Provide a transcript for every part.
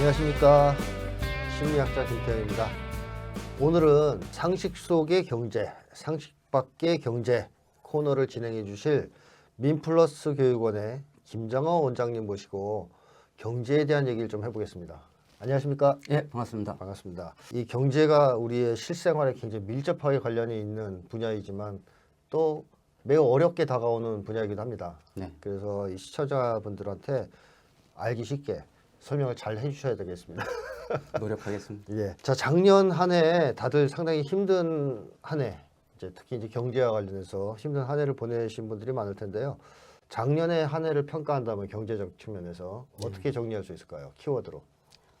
안녕하십니까 심리학자 김태현입니다. 오늘은 상식 속의 경제, 상식 밖의 경제 코너를 진행해 주실 민플러스 교육원의 김정호 원장님 모시고 경제에 대한 얘기를 좀 해보겠습니다. 안녕하십니까? 예, 반갑습니다. 반갑습니다. 이 경제가 우리의 실생활에 굉장히 밀접하게 관련이 있는 분야이지만 또 매우 어렵게 다가오는 분야이기도 합니다. 네. 그래서 이 시청자분들한테 알기 쉽게 설명을 잘 해주셔야 되겠습니다. 노력하겠습니다. 예. 자 작년 한 해 다들 상당히 힘든 한 해, 이제 특히 이제 경제와 관련해서 힘든 한 해를 보내신 분들이 많을 텐데요. 작년의 한 해를 평가한다면 경제적 측면에서 어떻게 정리할 수 있을까요? 키워드로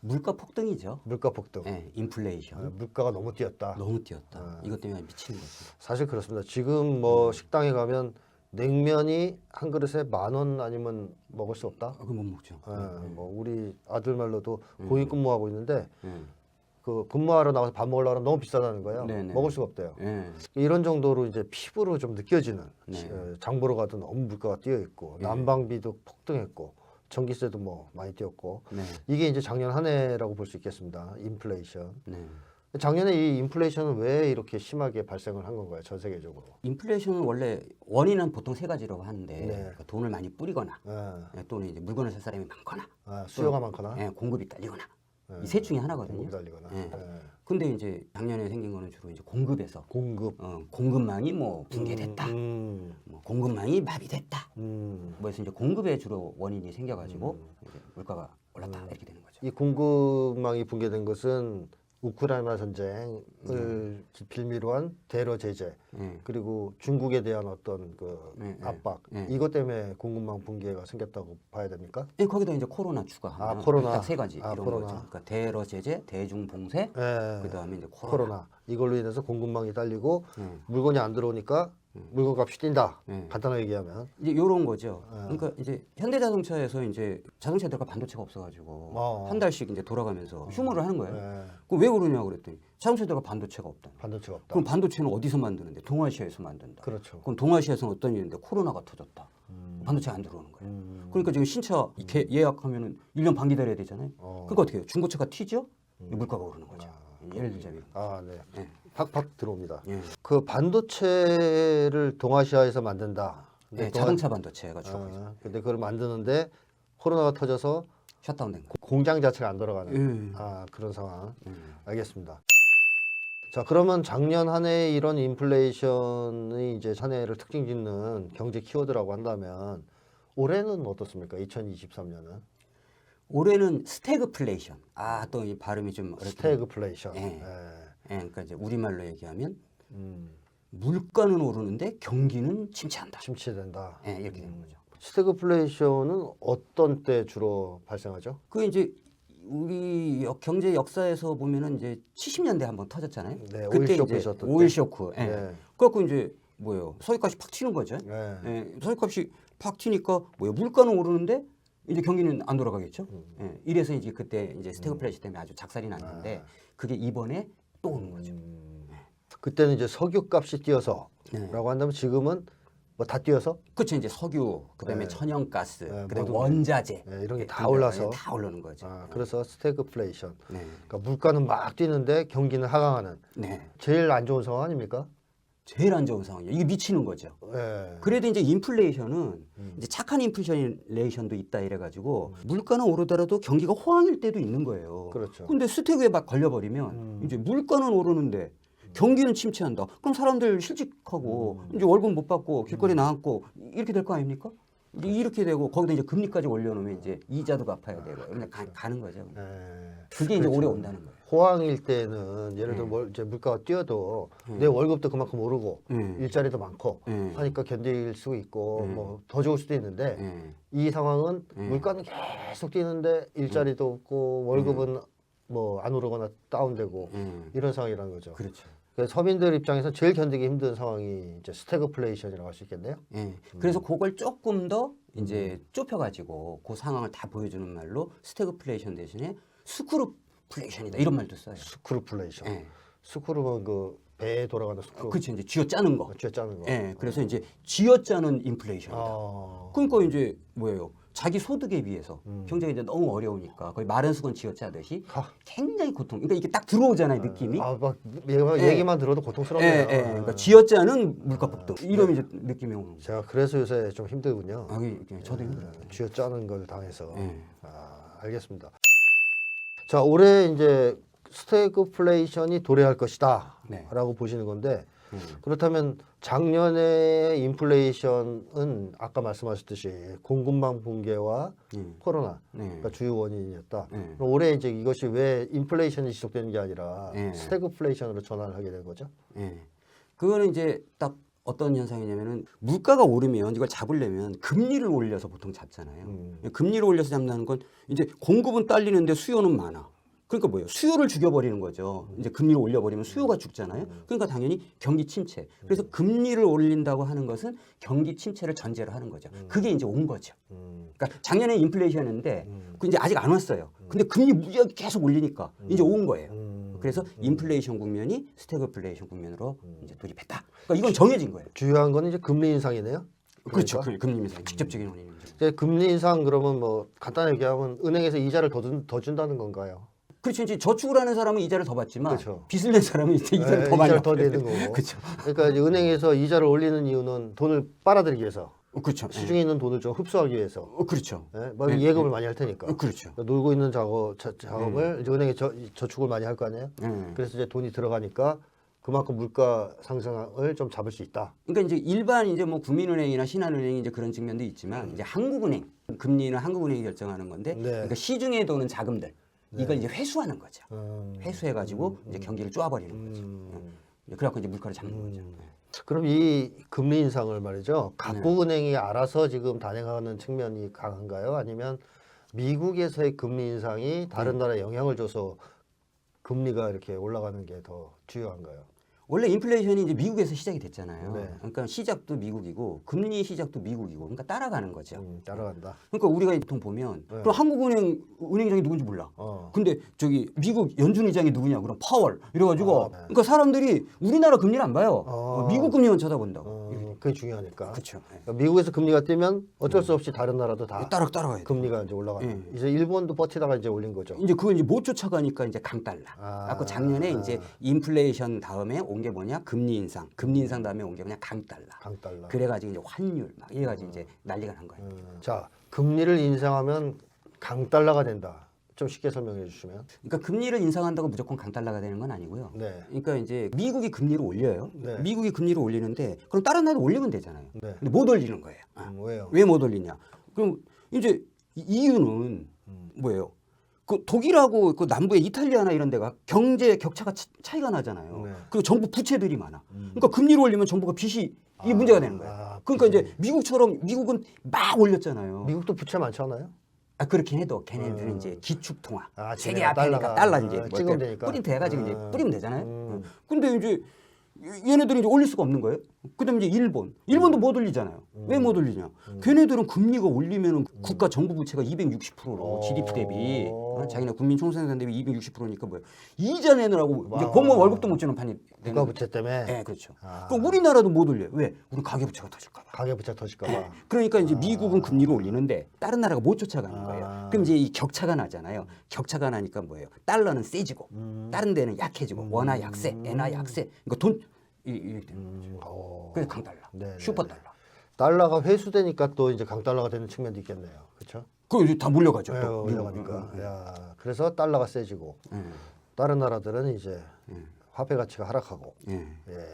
물가 폭등이죠. 물가 폭등. 예, 인플레이션. 아, 물가가 너무 뛰었다. 너무 뛰었다. 아. 이것 때문에 미치는 거죠. 사실 그렇습니다. 지금 뭐 식당에 가면 냉면이 한 그릇에 만 원 아니면 먹을 수 없다. 아, 그못 먹죠. 예, 뭐 우리 아들 말로도 공익 근무하고 있는데 예. 그 근무하러 나가서 밥 먹으려고 하면 너무 비싸다는 거예요. 네네. 먹을 수가 없대요. 예. 이런 정도로 이제 피부로 좀 느껴지는 네. 어, 장 보러 가도 너무 물가가 뛰어 있고 네. 난방비도 폭등했고 전기세도 뭐 많이 뛰었고 네. 이게 이제 작년 한 해라고 볼 수 있겠습니다. 인플레이션. 네. 작년에 이 인플레이션은 왜 이렇게 심하게 발생을 한 건가요? 전 세계적으로. 인플레이션은 원래 원인은 보통 세 가지라고 하는데 네. 그러니까 돈을 많이 뿌리거나 예. 예, 또는 이제 물건을 살 사람이 많거나 아, 수요가 많거나 예, 공급이 딸리거나 네. 이셋 중에 하나거든요. 공급이 달리거나 예. 예. 근데 이제 작년에 생긴 거는 주로 이제 공급에서 공급 어, 공급망이 뭐 붕괴됐다. 음, 뭐 공급망이 마비됐다. 음. 뭐 해서 이제 공급에 주로 원인이 생겨가지고 이제 물가가 올랐다 이렇게 되는 거죠. 이 공급망이 붕괴된 것은 우크라이나 전쟁을 음. 빌미로 한 대러 제재 예. 그리고 중국에 대한 어떤 그 네, 네. 압박 네. 이것 때문에 공급망 붕괴가 생겼다고 봐야 됩니까? 예, 거기다 이제 코로나 추가하면 아, 코로나. 딱 세 가지 아, 이런 코로나. 거죠. 그러니까 대러 제재, 대중 봉쇄, 예. 그다음에 이제 코로나. 코로나 이걸로 인해서 공급망이 딸리고 예. 물건이 안 들어오니까 물건값이 뛴다. 네. 간단하게 얘기하면 이제 요런 거죠. 네. 그러니까 이제 현대자동차에서 이제 자동차 들어가 반도체가 없어가지고 어. 한 달씩 이제 돌아가면서 휴무를 하는 거예요. 예. 그왜 그러냐 그랬더니 자동차 들어가 반도체가 없다. 반도체가 없다. 그럼 반도체는 어디서 만드는데? 동아시아에서 만든다. 그렇죠. 그럼 동아시아에서는 어떤 일인데 코로나가 터졌다. 음. 반도체 안 들어오는 거예요. 음. 그러니까 지금 신차 개- 예약하면은 1년 반 기다려야 되잖아요. 어. 그러니까 어떻게 해요? 중고차가 튀죠? 물가가 오르는 거죠. 예를 들자면. 아, 네. 예. 팍팍 들어옵니다. 예. 그 반도체를 동아시아에서 만든다. 근데 네, 동아- 자동차 반도체가 주로 아, 근데 그걸 만드는데 코로나가 터져서 셧다운된 거. 공장 자체가 안 돌아가는 음. 아, 그런 상황. 음. 알겠습니다. 자, 그러면 작년 한해 이런 인플레이션이 이제 한 해를 특징 짓는 경제 키워드라고 한다면 올해는 어떻습니까? 2023년은 올해는 스태그플레이션. 아, 또 이 발음이 좀 어렵다. 스태그플레이션. 예. 예. 예, 그러니까 이제 우리말로 얘기하면 음, 물가는 오르는데 경기는 침체한다. 침체된다. 예, 이렇게 되는 거죠. 스태그플레이션은 어떤 때 주로 발생하죠? 그 이제 우리 역- 경제 역사에서 보면은 이제 70년대 한번 터졌잖아요. 네, 오일 쇼크 이제 있었던 오일 때. 쇼크. 예. 네. 그래갖고 이제 뭐예요? 서유값이 팍 튀는 거죠. 네. 예, 서유값이 팍 튀니까 뭐예요? 물가는 오르는데 이제 경기는 안 돌아가겠죠. 음. 예, 이래서 이제 그때 이제 스태그플레이션 때문에 아주 작살이 났는데 그게 이번에 또 오는 거죠. 음, 그때는 이제 석유 값이 뛰어서라고 네. 한다면 지금은 뭐 다 뛰어서 그렇죠. 이제 석유, 그다음에 네. 천연가스, 네, 그다음에 모든 원자재 네, 이런 게다 등등, 올라서. 예, 다 올라오는 거죠. 아, 그래서 스태그플레이션. 네, 그러니까 물가는 막 뛰는데 경기는 하강하는 네, 제일 안 좋은 상황 아닙니까? 제일 안 좋은 상황이에요. 이게 미치는 거죠. 예. 그래도 이제 인플레이션은 음. 이제 착한 인플레이션도 있다 이래가지고 물가는 오르더라도 경기가 호황일 때도 있는 거예요. 그렇죠. 근데 스태그에 막 걸려버리면 음. 이제 물가는 오르는데 경기는 침체한다. 그럼 사람들 실직하고 음. 이제 월급 못 받고 길거리 나앉고 이렇게 될 거 아닙니까? 이제 이렇게 되고 거기다 이제 금리까지 올려놓으면 이제 이자도 갚아야 되고 그냥 가, 가는 거죠. 예. 그게 이제 오래 온다는 거예요. 호황일 때는 예를 들어 네. 뭘 이제 물가가 뛰어도 음. 내 월급도 그만큼 오르고 음. 일자리도 많고 음. 하니까 견딜 수 있고 음. 뭐더 좋을 수도 있는데 예. 이 상황은 음. 물가는 계속 뛰는데 일자리도 없고 월급은 뭐 안 오르거나 다운되고 음. 이런 상황이라는 거죠. 그렇죠. 서민들 입장에서 제일 견디기 힘든 상황이 이제 스태그플레이션이라고 할 수 있겠네요. 예. 그래서 그걸 조금 더 이제 좁혀가지고 그 상황을 다 보여주는 말로 스태그플레이션 대신에 스크루 플레이션이다 이런 말도 써요. 스크루플레이션. 예. 스크루는 그 배에 돌아가는 스크루. 그렇죠. 이제 쥐어 짜는 거. 쥐어 짜는 거. 예. 그래서 이제 쥐어 짜는 인플레이션이다. 아. 그러니까 이제 뭐예요? 자기 소득에 비해서 음. 경제가 이제 너무 어려우니까 거의 마른 수건 쥐어짜듯이 하. 굉장히 고통. 그러니까 이게 딱 들어오잖아요 느낌이. 아, 막 얘기만, 예. 들어도 예, 고통스럽네요. 예. 그러니까 쥐어짜는 물가 급등. 이러면 이제 느낌이 오는 거죠. 제가 그래서 요새 좀 힘들군요. 아, 이게 저도 힘들어요. 쥐어 짜는 걸 당해서. 예. 아, 알겠습니다. 자, 올해 이제 스태그플레이션이 도래할 것이다. 네. 라고 보시는 건데 음. 그렇다면 작년에 인플레이션은 아까 말씀하셨듯이 공급망 붕괴와 음. 코로나 네. 가 주요 원인이었다. 네. 올해 이제 이것이 왜 인플레이션이 지속되는 게 아니라 네. 스태그플레이션으로 전환을 하게 된 거죠? 예. 그거는 이제 딱 어떤 현상이냐면은 물가가 오르면 이걸 잡으려면 금리를 올려서 보통 잡잖아요. 음. 금리를 올려서 잡는다는 건 이제 공급은 딸리는데 수요는 많아. 그러니까 뭐예요? 수요를 죽여버리는 거죠. 이제 금리를 올려버리면 수요가 죽잖아요. 그러니까 당연히 경기 침체. 그래서 금리를 올린다고 하는 것은 경기 침체를 전제로 하는 거죠. 그게 이제 온 거죠. 음. 그러니까 작년에 인플레이션인데 그 이제 아직 안 왔어요. 근데 금리 무지하게 계속 올리니까 이제 온 거예요. 음. 그래서 인플레이션 국면이 스태그플레이션 국면으로 이제 돌입했다. 그러니까 이건 정해진 거예요. 주요한 건 이제 금리 인상이네요. 그렇죠. 그러니까? 그 금리 인상 직접적인 원인이죠. 이제 금리 인상 그러면 뭐 간단하게 얘기하면 은행에서 이자를 더, 준, 더 준다는 건가요? 그렇죠. 이제 저축을 하는 사람은 이자를 더 받지만 그렇죠. 빚을 낸 사람은 이제 이자를 예, 더 많이 이자를 더. 내는 거고. 그렇죠. 그러니까 이제 은행에서 이자를 올리는 이유는 돈을 빨아들이기 위해서 어, 그렇죠. 예. 시중에 있는 돈을 좀 흡수하기 위해서 어, 그렇죠. 예? 뭐 네, 예금을 많이 할 테니까 어, 그렇죠. 그러니까 놀고 있는 작업, 자, 작업을 이제 은행에 저, 저축을 많이 할 거 아니에요? 예. 그래서 이제 돈이 들어가니까 그만큼 물가 상승을 좀 잡을 수 있다. 그러니까 이제 일반 이제 뭐 국민은행이나 신한은행이 이제 그런 측면도 있지만 이제 한국은행 금리는 한국은행이 결정하는 건데 네. 그러니까 시중에 도는 자금들 이걸 이제 회수하는 거죠. 음, 회수해가지고 이제 경기를 쪼아버리는 거죠. 음. 예. 그래갖고 이제 물가를 잡는 거죠. 예. 그럼 이 금리 인상을 말이죠. 네. 각국 은행이 알아서 지금 단행하는 측면이 강한가요? 아니면 미국에서의 금리 인상이 다른 네. 나라에 영향을 줘서 금리가 이렇게 올라가는 게 더 주요한가요? 원래 인플레이션이 이제 미국에서 시작이 됐잖아요. 네. 그러니까 시작도 미국이고 금리 시작도 미국이고 그러니까 따라가는 거죠. 음, 따라간다. 그러니까 우리가 보통 보면 네. 그럼 한국은행 은행장이 누군지 몰라. 어. 근데 저기 미국 연준 의장이 누구냐? 그럼 파월 이래가지고 아, 네. 그러니까 사람들이 우리나라 금리를 안 봐요. 어. 어, 미국 금리만 쳐다본다고. 어, 그게 중요하니까. 그렇죠. 그러니까 미국에서 금리가 뛰면 어쩔 수 없이 다른 나라도 다 따라 따라가야 돼. 금리가 이제 올라가는. 예. 이제 일본도 버티다가 이제 올린 거죠. 이제 그걸 이제 못 쫓아가니까 이제 강달러. 아. 갖고 작년에 이제 인플레이션 다음에 온 게 뭐냐? 금리 인상. 금리 인상 다음에 온 게 뭐냐? 강달러. 강달러. 그래가지고 이제 환율 막 이래가지고 이제 난리가 난 거예요. 음. 자, 금리를 인상하면 강달러가 된다. 좀 쉽게 설명해 주시면. 그러니까 금리를 인상한다고 무조건 강달러가 되는 건 아니고요. 네. 그러니까 이제 미국이 금리를 올려요. 네. 미국이 금리를 올리는데 그럼 다른 나라도 올리면 되잖아요. 네. 근데 못 올리는 거예요. 아, 음, 왜요? 왜 못 올리냐? 그럼 이제 이- 이유는 음. 뭐예요? 그 독일하고 그 남부의 이탈리아나 이런 데가 경제 격차가 차, 차이가 나잖아요. 네. 그리고 정부 부채들이 많아. 그러니까 금리를 올리면 정부가 빚이 이 문제가 되는 거예요. 아, 그러니까 이제 미국처럼 미국은 막 올렸잖아요. 미국도 부채 많지 않아요? 아 그렇긴 해도 걔네들은 음. 이제 기축 통화 아, 세계 걔네가 앞에니까 달러가- 달러 이제 아, 뭐 찍으면 되니까. 뿌리면 돼가지고 이제 음. 뿌리면 되잖아요. 음. 어. 근데 이제 얘네들이 이제 올릴 수가 없는 거예요. 그다음에 이제 일본, 일본도 못 올리잖아요. 왜 못 올리냐? 걔네들은 금리가 올리면은 국가 정부 부채가 260%로 어. GDP 대비 어? 자기네 국민 총생산 대비 260%니까 뭐예요? 이자 내느라고 이제 와. 공무원 월급도 못 주는 판이 되는 국가 거예요. 부채 때문에 네, 그렇죠. 아. 그럼 우리나라도 못 올려요. 왜? 우리 가계 부채가 터질까 봐. 가계 부채 터질까 봐. 그러니까 이제 미국은 금리를 올리는데 다른 나라가 못 쫓아가는 아. 거예요. 그럼 이제 이 격차가 나잖아요. 격차가 나니까 뭐예요? 달러는 세지고 음. 다른 데는 약해지고 원화 약세, 엔화 약세. 그러니까 돈 이- 이렇게 되는 거죠. 음, 어. 그래서 강달러, 네, 슈퍼 달러. 달러가 회수되니까 또 이제 강달러가 되는 측면도 있겠네요. 그렇죠? 그거 이제 다 몰려가죠. 네, 또. 올라가니까. 미국은. 야, 그래서 달러가 세지고 예, 다른 나라들은 이제 예, 화폐 가치가 하락하고. 예. 예.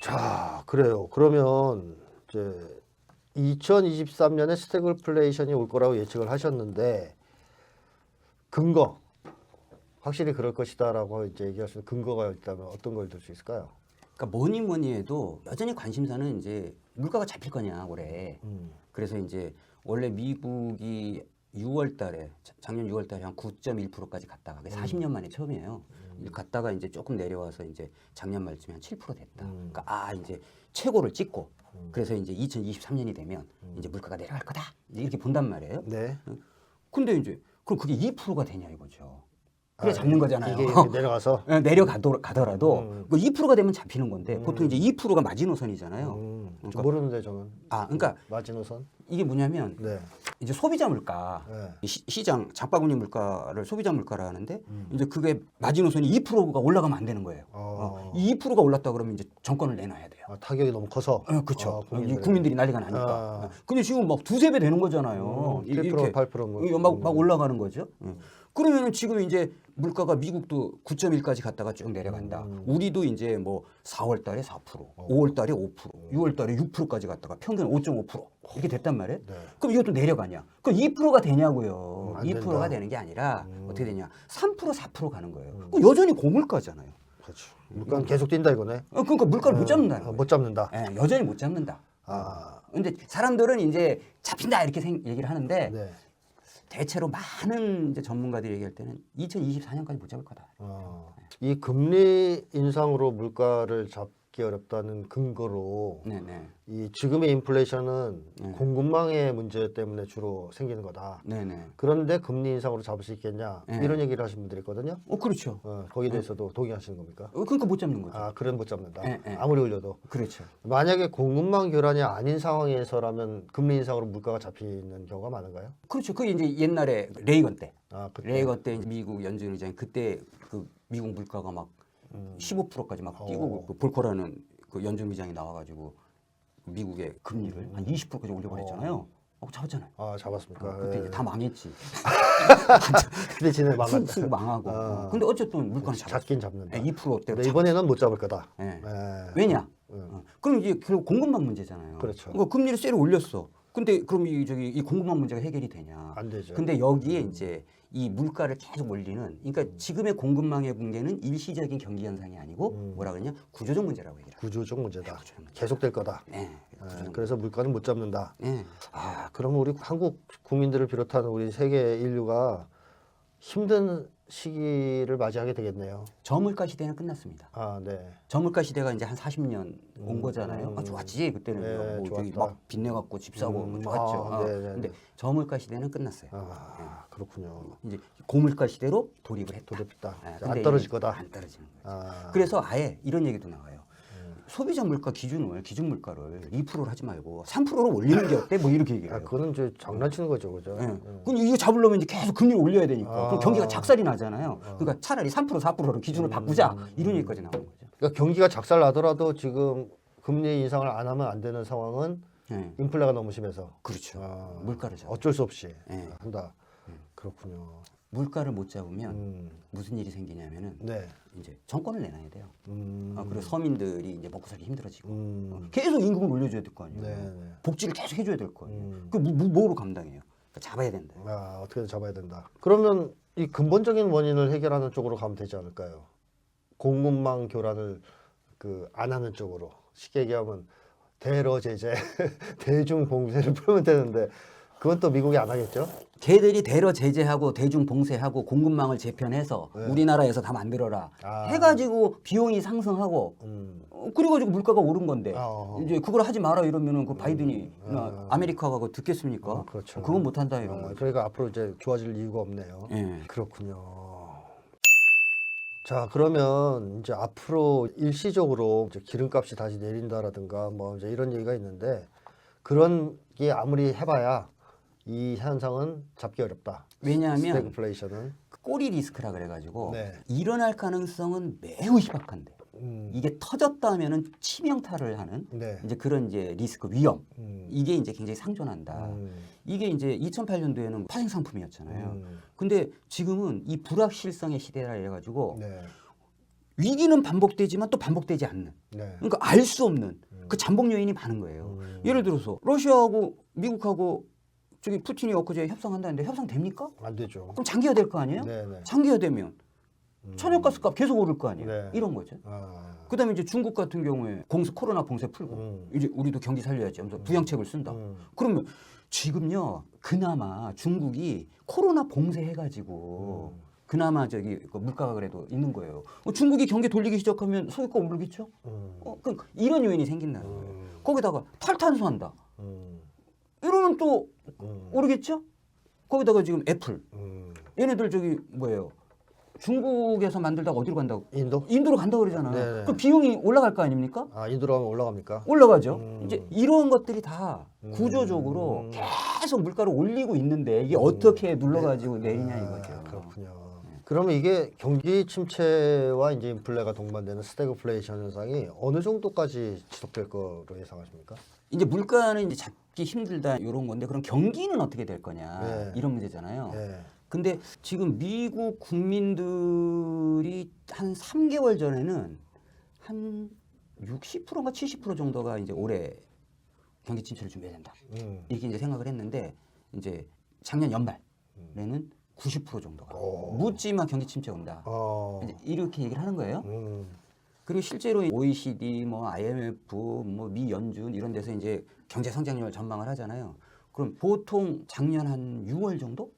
자, 그래요. 그러면 이제 2023년에 스태그플레이션이 올 거라고 예측을 하셨는데 근거 확실히 그럴 것이다라고 이제 얘기할 수 있는 근거가 있다면 어떤 걸 들 수 있을까요? 그러니까 뭐니 뭐니 해도 여전히 관심사는 이제 물가가 잡힐 거냐 올해. 음. 그래서 이제 원래 미국이 6월 달에 자- 작년 6월 달에 한 9.1%까지 갔다가 그게 40년 만에 처음이에요. 갔다가 이제 조금 내려와서 이제 작년 말쯤에 한 7% 됐다. 음. 그러니까 아 이제 최고를 찍고 그래서 이제 2023년이 되면 음. 이제 물가가 내려갈 거다. 이렇게 본단 말이에요. 네. 근데 이제 그럼 그게 2%가 되냐 이거죠. 그래 아, 잡는 거잖아요. 이게 내려가서 예, 내려가더라도 음. 그 2%가 되면 잡히는 건데 보통 이제 2%가 마지노선이잖아요. 음, 그러니까- 모르는데 저는 아, 그러니까 마지노선. 이게 뭐냐면 네. 이제 소비자 물가 네. 이 시, 시장 장바구니 물가를 소비자 물가라 하는데 음. 이제 그게 마지노선이 2%가 올라가면 안 되는 거예요. 어. 어, 이 2%가 올랐다 그러면 이제 정권을 내놔야 돼요. 아, 타격이 너무 커서. 어, 그렇죠. 아, 국민들의. 국민들이 난리가 나니까. 아. 근데 지금 막 두세 배 되는 거잖아요. 음, 이- 7%, 이렇게 8% 뭐. 이거 막, 막 음. 올라가는 거죠. 예. 그러면은 지금 이제 물가가 미국도 9.1까지 갔다가 쭉 내려간다. 음. 우리도 이제 뭐 4월 달에 4%, 5월 달에 5%, 6월 달에 6%까지 갔다가 평균 5.5% 이렇게 됐단 말이에요. 네. 그럼 이것도 내려가냐? 그럼 2%가 되냐고요. 음, 안 2%가 된다. 되는 게 아니라 음. 어떻게 되냐? 3%, 4% 가는 거예요. 그럼 여전히 고물가잖아요. 그렇죠. 물가는 계속 뛴다 이거네. 어, 그러니까 물가를 못 잡는다는 어. 못 잡는다. 예, 여전히 못 잡는다. 아. 근데 사람들은 이제 잡힌다 이렇게 생, 얘기를 하는데 네. 대체로 많은 이제 전문가들이 얘기할 때는 2024년까지 못 잡을 거다. 어. 이 금리 인상으로 물가를 잡 기 어렵다는 근거로 네네. 이 지금의 인플레이션은 네. 공급망의 문제 때문에 주로 생기는 거다. 네네. 그런데 금리 인상으로 잡을 수 있겠냐 네. 이런 얘기를 하신 분들이 있거든요. 어 그렇죠. 어, 거기에 대해서도 동의하시는 겁니까? 어, 그러니까 못 잡는 거죠. 아, 그런 못 잡는다. 네, 네. 아무리 올려도 그렇죠. 만약에 공급망 교란이 아닌 상황에서라면 금리 인상으로 물가가 잡히는 경우가 많은가요? 그렇죠. 그게 이제 옛날에 레이건 때. 아, 그때. 레이건 때 미국 연준 의장이 그때 그 미국 물가가 막 음. 15%까지 막 뛰고 어. 그 볼코라는 그 연준 의장이 나와가지고 미국의 금리를 한 20%까지 올려버렸잖아요. 어, 잡았잖아요. 아, 잡았습니까? 어, 그때 예. 이제 다 망했지. 그때 지네 쑥, 망한다. 쑥 망하고. 아. 어, 근데 어쨌든 물가는 잡았죠. 잡긴 잡는다. 예, 2%대. 근데 이번에는 못 잡을 거다. 예. 예. 왜냐? 음. 어, 그럼 이제 결국 공급망 문제잖아요. 그렇죠. 그러니까 금리를 세로 올렸어. 근데 그럼 이 저기 이 공급망 문제가 해결이 되냐? 안 되죠. 근데 여기에 이제 이 물가를 계속 올리는 그러니까 지금의 공급망의 붕괴는 일시적인 경기 현상이 아니고 음. 뭐라 그러냐 구조적 문제라고 얘기를 합니다. 구조적 문제다. 구조적 문제. 계속될 거다. 네. 예, 구조적 그래서 물가는 못 잡는다. 네. 아, 그러면 우리 한국 국민들을 비롯한 우리 세계 인류가 힘든 시기를 맞이하게 되겠네요. 저물가 시대는 끝났습니다. 아, 네. 저물가 시대가 이제 한 40년 온 거잖아요. 아, 좋았지 그때는 네, 뭐 저기 좋았다. 막 빚내 갖고 집 사고 뭐 음, 좋았죠. 아, 어, 네, 네, 근데 네. 저물가 시대는 끝났어요. 아, 그렇군요. 이제 고물가 시대로 돌입을 했다. 도lep다. 예, 안 근데 떨어질 이제 거다. 안 떨어지는 거예요. 아, 그래서 아예 이런 얘기도 나와요. 음. 소비자 물가 기준을 기준 물가를 2%를 하지 말고 3%로 올리는 게 어때? 뭐 이렇게 얘기해요. 아, 그거는 이제 장난치는 거죠, 그죠? 예. 음. 근데 이거 잡으려면 이제 계속 금리를 올려야 되니까 아. 그럼 경기가 작살이 나잖아요. 그러니까 차라리 3% 4%로 기준을 바꾸자 이런 얘기까지 나오는 거죠. 그러니까 경기가 작살 나더라도 지금 금리 인상을 안 하면 안 되는 상황은 예. 인플레가 너무 심해서 그렇죠. 아, 물가를 잡. 어쩔 수 없이 예. 한다. 그렇군요. 물가를 못 잡으면 음, 무슨 일이 생기냐면은 네. 이제 정권을 내놔야 돼요. 음, 아, 그리고 서민들이 이제 먹고 살기 힘들어지고 음, 어, 계속 임금을 올려줘야 될 거 아니에요. 네, 네. 복지를 계속 해줘야 될 거 아니에요. 음. 그 뭐, 뭐, 뭐로 감당해요? 그러니까 잡아야 된다. 아, 어떻게든 잡아야 된다. 그러면 이 근본적인 원인을 해결하는 쪽으로 가면 되지 않을까요? 공급망 교란을 그 안 하는 쪽으로 쉽게 얘기하면 대러 제재, 대중 봉쇄를 풀면 되는데 그건 또 미국이 안 하겠죠? 걔들이 대러 제재하고 대중 봉쇄하고 공급망을 재편해서 네. 우리나라에서 다 만들어라 아. 해가지고 비용이 상승하고 음. 어, 그래가지고 물가가 오른 건데 아, 어. 이제 그걸 하지 마라 이러면은 그 바이든이 음. 아, 아메리카가 그거 듣겠습니까? 아, 그렇죠. 그건 못한다 이런 아, 거죠. 그러니까 앞으로 이제 좋아질 이유가 없네요. 예. 그렇군요. 자, 그러면 이제 앞으로 일시적으로 이제 기름값이 다시 내린다라든가 뭐 이제 이런 얘기가 있는데 그런 게 아무리 해봐야 이 현상은 잡기 어렵다. 왜냐하면 스태그플레이션은 그 꼬리 리스크라 그래가지고 네. 일어날 가능성은 매우 희박한데 음, 이게 터졌다면은 치명타를 하는 네. 이제 그런 이제 리스크 위험 음, 이게 이제 굉장히 상존한다. 음, 이게 이제 2008년도에는 파생 상품이었잖아요. 음, 근데 지금은 이 불확실성의 시대라 해가지고 네. 위기는 반복되지만 또 반복되지 않는 네. 그러니까 알 수 없는 그 잠복 요인이 많은 거예요. 음. 예를 들어서 러시아하고 미국하고 저기 푸틴이 엊그제 협상한다는데 협상 됩니까? 안 되죠. 그럼 장기화 될 거 아니에요? 네, 네. 장기화 되면 음. 천연가스 값 계속 오를 거 아니에요? 네. 이런 거죠. 아, 그다음에 이제 중국 같은 경우에 공세 코로나 봉쇄 풀고 음. 이제 우리도 경기 살려야지 하면서 부양책을 쓴다. 음. 그러면 지금요 그나마 중국이 코로나 봉쇄해가지고 그나마 저기 그 물가가 그래도 있는 거예요. 어, 중국이 경기 돌리기 시작하면 소유가 오르겠죠? 음. 어, 그러니까 이런 요인이 생긴다는 거예요. 음. 거기다가 탈탄소한다. 음. 이러면 또 음. 오르겠죠? 거기다가 지금 애플 음. 얘네들 저기 뭐예요? 중국에서 만들다가 어디로 간다고? 인도? 인도로 간다고 그러잖아요. 네네. 그 비용이 올라갈 거 아닙니까? 아 인도로 가면 올라갑니까? 올라가죠. 음. 이제 이런 것들이 다 구조적으로 음. 계속 물가를 올리고 있는데 이게 어떻게 눌러가지고 내리냐 아, 이거죠. 그렇군요. 그러면 이게 경기 침체와 이제 인플레가 동반되는 스태그플레이션 현상이 어느 정도까지 지속될 거로 예상하십니까? 이제 물가는 이제 잡 기 힘들다 이런 건데 그럼 경기는 어떻게 될 거냐 네. 이런 문제잖아요. 네. 근데 지금 미국 국민들이 한 3개월 전에는 한 60%인가 70% 정도가 이제 올해 경기 침체를 준비해야 된다. 음. 이렇게 이제 생각을 했는데 이제 작년 연말에는 90% 정도가 오. 묻지마 경기 침체 온다. 어. 이렇게 얘기를 하는 거예요. 음. 그리고 실제로 OECD, 뭐 IMF, 뭐 미 연준 이런 데서 이제 경제 성장률 전망을 하잖아요. 그럼 보통 작년 한 6월 정도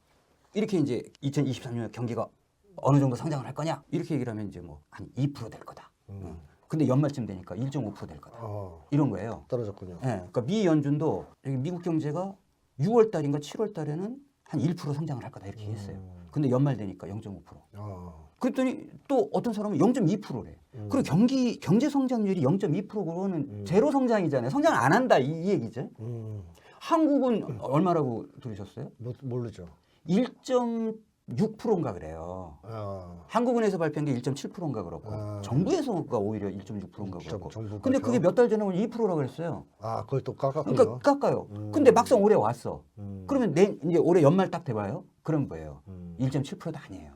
이렇게 이제 2023년 경기가 어느 정도 성장을 할 거냐 이렇게 얘기를 하면 이제 뭐 한 2%될 거다. 어. 근데 연말쯤 되니까 1.5%될 거다. 어. 이런 거예요. 떨어졌군요. 예, 그러니까 미 연준도 여기 미국 경제가 6월 달인가 7월 달에는 한 1% 성장을 할 거다 이렇게 했어요. 근데 연말 되니까 0.5%. 어. 그랬더니 또 어떤 사람은 0.2%래. 음. 그리고 경기 경제 성장률이 0.2%고는 제로 성장이잖아요. 성장 안 한다 이, 이 얘기죠. 음. 한국은 얼마라고 들으셨어요? 모, 모르죠. 1.6%인가 그래요. 어. 한국은에서 발표한 게 1.7%인가 그렇고 아. 정부에서가 오히려 1.6%인가 정- 그렇고. 정부가죠? 근데 그게 몇 달 전에 2%라고 그랬어요. 아, 그걸 또 깎았군요. 그러니까 깎아요. 음. 근데 막상 올해 왔어. 음. 그러면 내 이제 올해 연말 딱 돼봐요. 그럼 뭐예요? 음. 1.7%도 아니에요.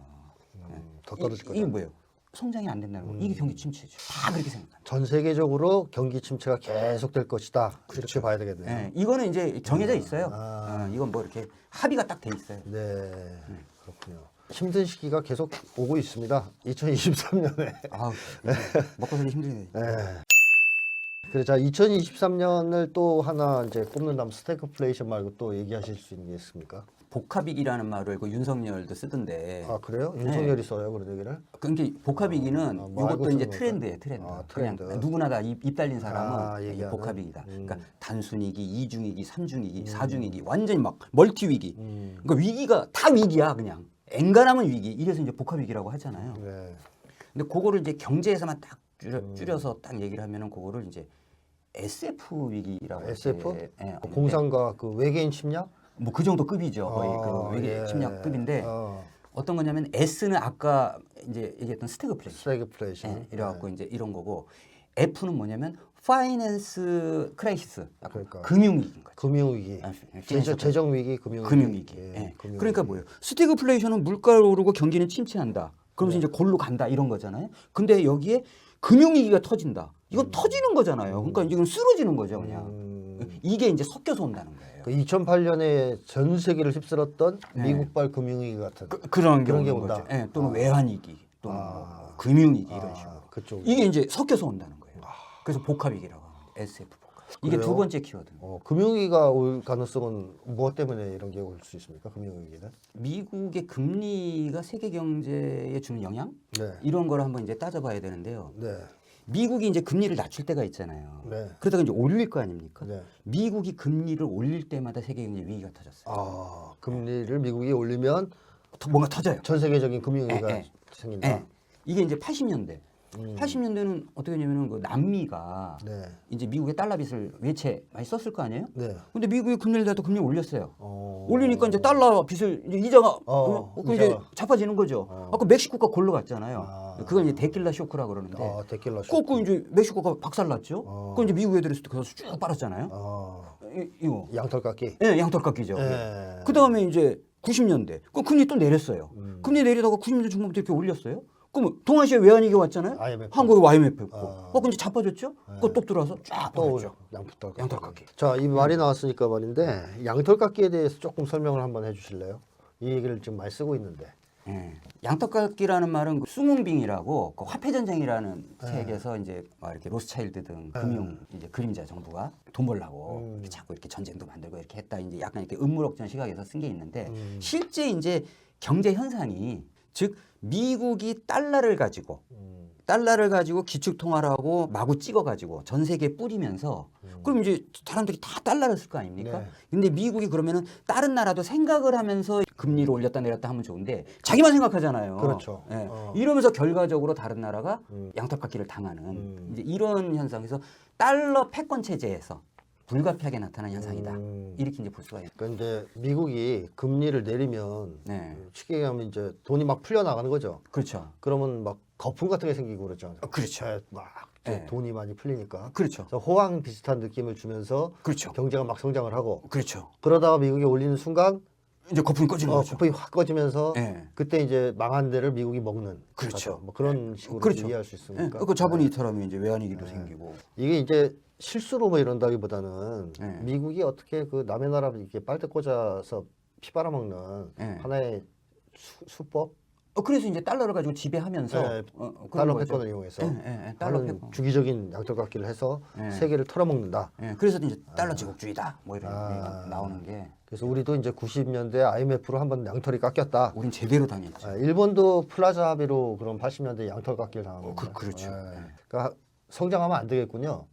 음. 더 떨어질 이- 거다. 이게 뭐예요? 성장이 안 된다는 거. 이게 경기 침체죠. 다 그렇게 생각합니다. 전 세계적으로 경기 침체가 계속될 것이다. 이렇게 봐야 되겠네요. 예, 이거는 이제 정해져 있어요. 아. 어, 이건 뭐 이렇게 합의가 딱 돼 있어요. 네, 그렇군요. 힘든 시기가 계속 오고 있습니다. 2023년에. 아우, 먹고 살기 힘드네. 네. 그래 자 2023년을 또 하나 이제 꼽는다면 스태그플레이션 말고 또 얘기하실 수 있는 게 있습니까? 복합이기라는 말을 그 윤석열도 쓰던데. 아 그래요? 윤석열이 써요 그런 얘기를? 그러니까 복합이기는 아, 뭐 알고 이것도 이제 트렌드예요, 트렌드. 아, 그냥 트렌드. 누구나 다입 달린 사람은 아, 얘기하는? 복합이기다. 음. 그러니까 단순위기, 이중위기, 삼중위기, 사중위기, 완전히 막 멀티 위기. 음. 그러니까 위기가 다 위기야, 그냥. 엔간하면 위기. 이래서 이제 복합위기라고 하잖아요. 네. 근데 그거를 이제 경제에서만 딱 줄여, 음. 줄여서 딱 얘기를 하면은 그거를 이제 SF 위기라고 SF? 이렇게, 예, 그 공상과 그 외계인 침략? 뭐 그 정도 급이죠. 거의 아, 그 외계 예. 침략급인데 어, 어떤 거냐면 S는 아까 이제 얘기했던 스태그플레이션. 스태그플레이션. 예, 이래갖고 이제 이런 거고 F는 뭐냐면 파이낸스 크라이시스 그러니까. 금융위기인 거죠. 금융위기. 아, 재정, 재정 위기, 금융위기. 금융위기. 예, 예. 금융위기. 그러니까 뭐예요? 스태그플레이션은 물가가 오르고 경기는 침체한다. 그러면서 이제 골로 간다 이런 거잖아요. 근데 여기에 금융위기가 터진다. 이건 터지는 거잖아요. 그러니까 이건 쓰러지는 거죠 그냥. 음, 이게 이제 섞여서 온다는 거예요 그 2008년에 전 세계를 휩쓸었던 네. 미국발 금융위기 같은. 그, 그런 그런 게 온다. 예, 또는 외환위기 또는 아. 뭐 금융위기 이런 식으로 아, 그쪽. 이게 이제 섞여서 온다는 거예요. 그래서 복합위기라고 합니다. SF 복합. 이게 그래요? 두 번째 키워드. 어, 금융위기가 올 가능성은 무엇 때문에 이런 게 올 수 있습니까? 금융위기는? 미국의 금리가 세계 경제에 주는 영향 네. 이런 걸 한번 이제 따져봐야 되는데요. 네. 미국이 이제 금리를 낮출 때가 있잖아요. 네. 그러다가 이제 올릴 거 아닙니까? 네. 미국이 금리를 올릴 때마다 세계 경제 위기가 터졌어요. 아, 금리를 미국이 올리면 더- 뭔가 터져요. 전 세계적인 금융 위기가 예, 예. 생긴다. 예. 이게 이제 80년대. 음. 80년대는 어떻게 했냐면은 그 남미가 네. 이제 미국의 달러 빚을 외채 많이 썼을 거 아니에요? 네. 근데 미국이 금리를 다도 금리 올렸어요. 어. 올리니까 이제 달러 빚을 이제 이자가 어, 그 이제 이자가. 자빠지는 거죠. 어. 아까 멕시코가 골로 갔잖아요. 아. 그건 이제 데킬라 쇼크라고 그러는데 아, 데킬라 쇼. 꼭그 이제 멕시코가 박살났죠. 어. 그 이제 미국 애들이 그래서 쭉 빨았잖아요. 아, 이, 이거 양털 깎기. 예, 양털 깎이죠. 예. 그 다음에 이제 90년대 그 금리 또 내렸어요. 음. 금리 내리다가 90년대 중반부터 이렇게 올렸어요. 그럼 동아시아 외환위기 왔잖아요. IMF. 한국에 IMF 있고. 아. 어, 근데 자빠졌죠. 그거 또 들어와서 쫙또 빠졌죠. 양털 깎기. 양털 깎기. 자, 이 말이 나왔으니까 말인데 양털 깎기에 대해서 조금 설명을 한번 해 주실래요? 이 얘기를 지금 많이 쓰고 있는데. 예. 양떡깎기라는 말은 그 숭웅빙이라고 그 화폐 전쟁이라는 네. 책에서 이제 막 이렇게 로스차일드 등 금융 이제 그림자 정부가 돈 벌라고 음. 이렇게 자꾸 이렇게 전쟁도 만들고 이렇게 했다 이제 약간 이렇게 음모론적 시각에서 쓴 게 있는데 음. 실제 이제 경제 현상이 즉 미국이 달러를 가지고 음. 달러를 가지고 기축 통화를 하고 마구 찍어가지고 전 세계에 뿌리면서 그럼 이제 사람들이 다 달러를 쓸 거 아닙니까? 네. 근데 미국이 그러면은 다른 나라도 생각을 하면서 금리를 올렸다 내렸다 하면 좋은데 자기만 생각하잖아요. 그렇죠. 예. 어. 이러면서 결과적으로 다른 나라가 음. 양털깎기를 당하는 음. 이제 이런 현상에서 달러 패권 체제에서 불가피하게 나타난 현상이다. 음. 이렇게 이제 볼 수가 있는. 그러니까 이제 미국이 금리를 내리면 네, 쉽게 얘기하면 이제 돈이 막 풀려 나가는 거죠. 그렇죠. 그러면 막 거품 같은 게 생기고 그러죠. 어, 그렇죠. 네, 막 네. 돈이 많이 풀리니까. 그렇죠. 그래서 호황 비슷한 느낌을 주면서 그렇죠. 경제가 막 성장을 하고 그렇죠. 그러다가 미국이 올리는 순간 이제 거품이 꺼지는 어, 거죠. 거품이 확 꺼지면서 예. 그때 이제 망한 데를 미국이 먹는 그렇죠. 뭐 그런 식으로 그렇죠. 이해할 수 예. 있으니까 그 자본이 이탈하면 이제 외환위기도 생기고. 이게 이제 실수로 뭐 이런다기보다는 네. 미국이 어떻게 그 남의 나라 이렇게 빨대 꽂아서 피 빨아먹는 네. 하나의 수, 수법 어, 그래서 이제 달러를 가지고 지배하면서 네, 어, 어, 그런 달러 거죠. 패권을 이용해서 예, 예, 예, 달러 패권. 주기적인 양털깎기를 해서 네. 세계를 털어먹는다. 예, 그래서 이제 달러 제국주의다. 뭐 이런 아. 얘기가 나오는 게 그래서 우리도 이제 90년대 IMF로 한번 양털이 깎였다. 우린 제대로 당했지. 아, 일본도 플라자 합의로 그런 80년대 양털 깎기를 당한 어. 그, 그렇죠. 예. 예. 그러니까 성장하면 안 되겠군요.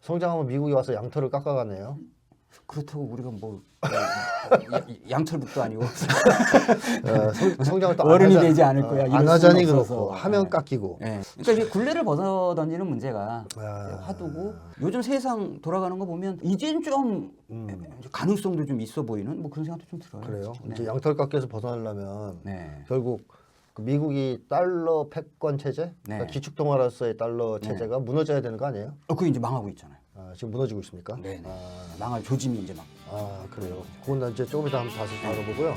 성장하면 미국이 와서 양털을 깎아가네요. 그렇다고 우리가 뭐 어, 야- 양털북도 아니고 어, 성, 성장을 또안 어른이 하자- 되지 않을 어, 거야. 이럴 안 하자니. 그렇고 하면 예. 깎이고. 예. 그러니까 굴레를 벗어 던지는 문제가 아. 화두고 요즘 세상 돌아가는 거 보면 이젠 좀 이제 가능성도 좀 있어 보이는 뭐 그런 생각도 좀 들어요. 음. 그래요. 네. 이제 양털 깎기에서 벗어나려면 네. 결국 그 미국이 달러 패권 체제, 네. 그러니까 기축 통화로서의 달러 체제가 무너져야 되는 거 아니에요? 어, 그게 이제 망하고 있잖아요. 아, 지금 무너지고 있습니까? 네. 아, 망할 조짐이 이제 막. 아 그래요. 그건 이제 조금 이따 한번 다시 다뤄보고요.